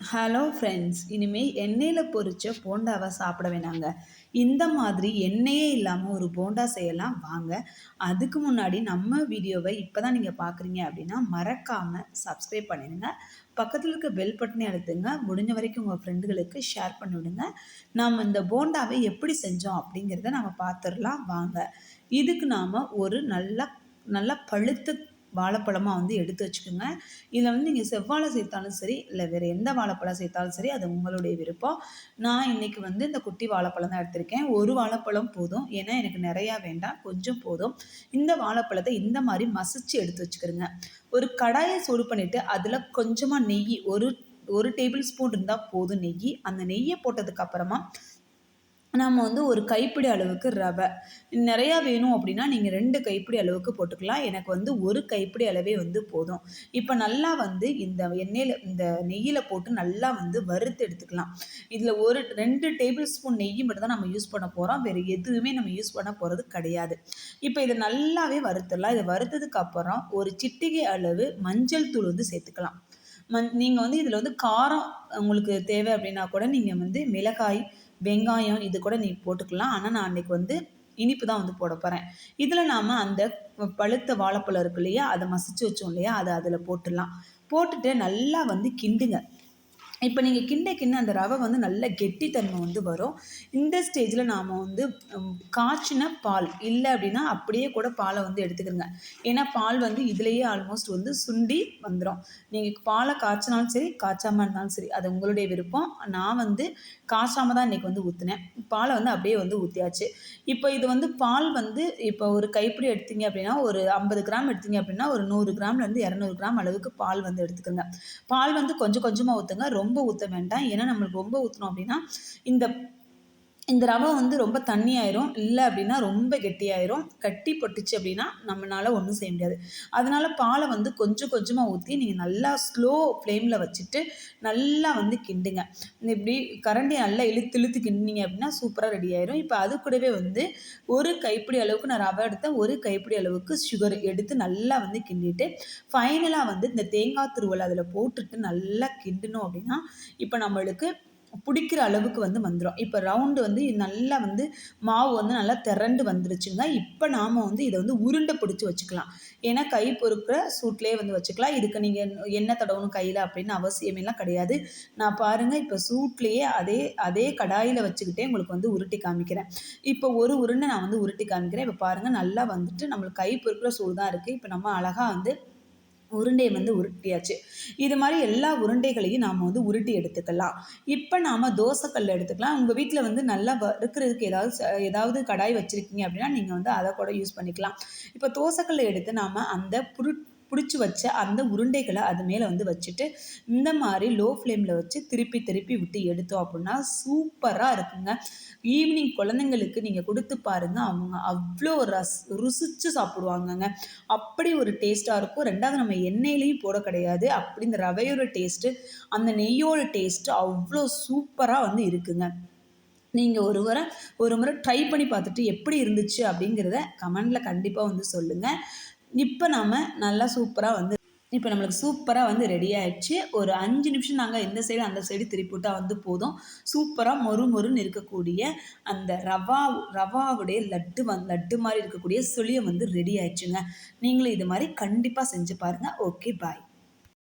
Hello friends இனிமேல் எண்ணெயில் பொரிச்ச போண்டாவை சாப்பிட வேணாங்க. இந்த மாதிரி எண்ணெயே இல்லாமல் ஒரு போண்டா செய்யலாம். வாங்க. அதுக்கு முன்னாடி நம்ம வீடியோவை இப்போ தான் நீங்கள் பார்க்குறீங்க அப்படின்னா மறக்காமல் சப்ஸ்கிரைப் பண்ணிடுங்க. பக்கத்தில் இருக்க பெல் பட்டனே அழுத்துங்க. முடிஞ்ச வரைக்கும் உங்கள் ஃப்ரெண்டுகளுக்கு ஷேர் பண்ணிவிடுங்க. நாம் இந்த போண்டாவை எப்படி செஞ்சோம் அப்படிங்கிறத நம்ம பார்த்துடலாம் வாங்க. இதுக்கு நாம் ஒரு நல்ல நல்லா பழுத்த வாழைப்பழமாக வந்து எடுத்து வச்சுக்கோங்க. இதில் வந்து நீங்கள் செவ்வாழை சேர்த்தாலும் சரி இல்லை வேறு எந்த வாழைப்பழம் சேர்த்தாலும் சரி அது உங்களுடைய விருப்பம். நான் இன்றைக்கி வந்து இந்த குட்டி வாழைப்பழம் தான் எடுத்திருக்கேன். ஒரு வாழைப்பழம் போதும். ஏன்னா எனக்கு நிறையா வேண்டாம். கொஞ்சம் போதும். இந்த வாழைப்பழத்தை இந்த மாதிரி மசிச்சு எடுத்து வச்சுக்கிறோங்க. ஒரு கடாயை சூடு பண்ணிவிட்டு அதில் கொஞ்சமாக நெய் ஒரு ஒரு டேபிள் ஸ்பூன் இருந்தால் போதும் நெய். அந்த நெய்யை போட்டதுக்கப்புறமா நம்ம வந்து ஒரு கைப்பிடி அளவுக்கு ரவை. நிறையா வேணும் அப்படின்னா நீங்கள் ரெண்டு கைப்பிடி அளவுக்கு போட்டுக்கலாம். எனக்கு வந்து ஒரு கைப்பிடி அளவே வந்து போதும். இப்போ நல்லா வந்து இந்த எண்ணெயில் இந்த நெய்யில் போட்டு நல்லா வந்து வறுத்து எடுத்துக்கலாம். இதில் ஒரு ரெண்டு டேபிள் ஸ்பூன் நெய் மட்டும் தான் நம்ம யூஸ் பண்ண போகிறோம் வேறு எதுவுமே நம்ம யூஸ் பண்ண போகிறது கிடையாது. இப்போ இதை நல்லாவே வறுத்துடலாம். இதை வறுத்ததுக்கு அப்புறம் ஒரு சிட்டிகை அளவு மஞ்சள் தூள் வந்து சேர்த்துக்கலாம். மண் நீங்கள் வந்து இதில் வந்து காரம் உங்களுக்கு தேவை அப்படின்னா கூட நீங்கள் வந்து மிளகாய் வெங்காயம் இது கூட நீ போட்டுக்கலாம். ஆனால் நான் அன்றைக்கி வந்து இனிப்பு தான் வந்து போட போகிறேன் இதில் நாம் அந்த பழுத்த வாழைப்பழம் இருக்கு இல்லையா? அதை மசிச்சு வச்சோம் இல்லையா? அதை அதில் போட்டுடலாம். போட்டுட்டு நல்லா வந்து கிண்டுங்க. இப்போ நீங்கள் கிண்ட கிண்ண அந்த ரவை வந்து நல்ல கெட்டித்தன்மை வந்து வரும். இந்த ஸ்டேஜில் நாம் வந்து காய்ச்சின பால் இல்லை அப்படின்னா அப்படியே கூட பாலை வந்து எடுத்துக்கிறங்க ஏன்னா பால் வந்து இதுலேயே ஆல்மோஸ்ட் வந்து சுண்டி வந்துடும் நீங்கள் பாலை காய்ச்சினாலும் சரி காய்ச்சாமல் இருந்தாலும் சரி அது உங்களுடைய விருப்பம். நான் வந்து காய்ச்சாமல் தான் இன்றைக்கி வந்து ஊற்றினேன் பாலை வந்து அப்படியே வந்து ஊற்றியாச்சு இப்போ இது வந்து பால் வந்து இப்போ ஒரு கைப்பிடி எடுத்தீங்க அப்படின்னா ஒரு ஐம்பது கிராம் எடுத்தீங்க அப்படின்னா ஒரு நூறு கிராம்லேருந்து இரநூறு கிராம் அளவுக்கு பால் வந்து எடுத்துக்கோங்க. பால் வந்து கொஞ்சம் கொஞ்சமாக ஊற்றுங்க ரொம்ப ரொம்ப ஊற்ற வேண்டாம். ஏன்னா நம்மளுக்கு ரொம்ப ஊற்றினோம் அப்படின்னா இந்த இந்த ரவை வந்து ரொம்ப தண்ணியாயிரும். இல்லை அப்படின்னா ரொம்ப கெட்டியாயிரும். கட்டி பட்டுச்சு அப்படின்னா நம்மளால் ஒன்றும் செய்ய முடியாது. அதனால் பாலை வந்து கொஞ்சம் கொஞ்சமாக ஊற்றி நீங்கள் நல்லா ஸ்லோ ஃப்ளேமில் வச்சுட்டு நல்லா வந்து கிண்டுங்க. இப்படி கரண்டி நல்லா இழுத்து இழுத்து கிண்டினீங்க அப்படின்னா சூப்பராக ரெடி ஆயிரும். இப்போ அது கூடவே வந்து ஒரு கைப்பிடி அளவுக்கு நான் ரவை எடுத்தேன் ஒரு கைப்பிடி அளவுக்கு சுகர் எடுத்து நல்லா வந்து கிண்டிட்டு ஃபைனலாக வந்து இந்த தேங்காய் துருவல் அதில் போட்டுட்டு நல்லா கிண்டணும் அப்படின்னா இப்போ நம்மளுக்கு பிடிக்கிற அளவுக்கு வந்து வந்துடும் இப்போ ரவுண்டு வந்து நல்லா வந்து மாவு வந்து நல்லா திரண்டு வந்துருச்சுங்க இப்போ நாம் வந்து இதை வந்து உருண்டை பிடிச்சி வச்சுக்கலாம். ஏன்னா கை பொறுக்கிற சூட்லேயே வந்து வச்சுக்கலாம். இதுக்கு நீங்கள் எண்ணெய் தடவணும் கையில் அப்படின்னு அவசியமெல்லாம் கிடையாது. நான் பாருங்கள் இப்போ சூட்லேயே அதே அதே கடாயில் வச்சுக்கிட்டே உங்களுக்கு வந்து உருட்டி காமிக்கிறேன். இப்போ ஒரு உருண்டை நான் வந்து உருட்டி காமிக்கிறேன். இப்போ பாருங்கள் நல்லா வந்துட்டு நம்மளுக்கு கை பொறுக்கிற சூடு தான் இருக்குது இப்போ நம்ம அழகாக வந்து உருண்டை வந்து உருட்டியாச்சு. இது மாதிரி எல்லா உருண்டைகளையும் நாம் வந்து உருட்டி எடுத்துக்கலாம். இப்போ நாம் தோசைக்கல் எடுத்துக்கலாம். உங்கள் வீட்டில் வந்து நல்லா வறுக்கிறதுக்கு ஏதாவது ஏதாவது கடாய் வச்சுருக்கீங்க அப்படின்னா நீங்கள் வந்து அதை கூட யூஸ் பண்ணிக்கலாம். இப்போ தோசைக்கல்லை எடுத்து நாம் அந்த புருட் பிடிச்சி வச்ச அந்த உருண்டைகளை அது மேலே வந்து வச்சுட்டு இந்த மாதிரி லோ ஃப்ளேமில் வச்சு திருப்பி திருப்பி விட்டு எடுத்தோம் அப்படின்னா சூப்பராக இருக்குங்க. ஈவினிங் குழந்தைங்களுக்கு நீங்கள் கொடுத்து பாருங்கள் அவங்க அவ்வளோ ரஸ் ருசிச்சு சாப்பிடுவாங்கங்க. அப்படி ஒரு டேஸ்ட்டாக இருக்கும். ரெண்டாவது நம்ம எண்ணெயிலையும் போட கிடையாது. அப்படி இந்த ரவையோட டேஸ்ட்டு அந்த நெய்யோட டேஸ்ட்டு அவ்வளோ சூப்பராக வந்து இருக்குங்க. நீங்கள் ஒரு முறை ஒரு முறை ட்ரை பண்ணி பார்த்துட்டு எப்படி இருந்துச்சு அப்படிங்கிறத கமெண்டில் கண்டிப்பாக வந்து சொல்லுங்கள் இப்போ நாம் நல்லா சூப்பராக வந்து இப்போ நம்மளுக்கு சூப்பராக வந்து ரெடி ஆயிடுச்சு. ஒரு அஞ்சு நிமிஷம் நாங்கள் இந்த சைடு அந்த சைடு திருப்பிவிட்டால் வந்து போதும். சூப்பராக மொறு மொறுன்னு இருக்கக்கூடிய அந்த ரவா ரவாவுடைய லட்டு வந் லட்டு மாதிரி இருக்கக்கூடிய சுழியை வந்து ரெடி ஆயிடுச்சுங்க. நீங்களும் இது மாதிரி கண்டிப்பாக செஞ்சு பாருங்கள் ஓகே பாய்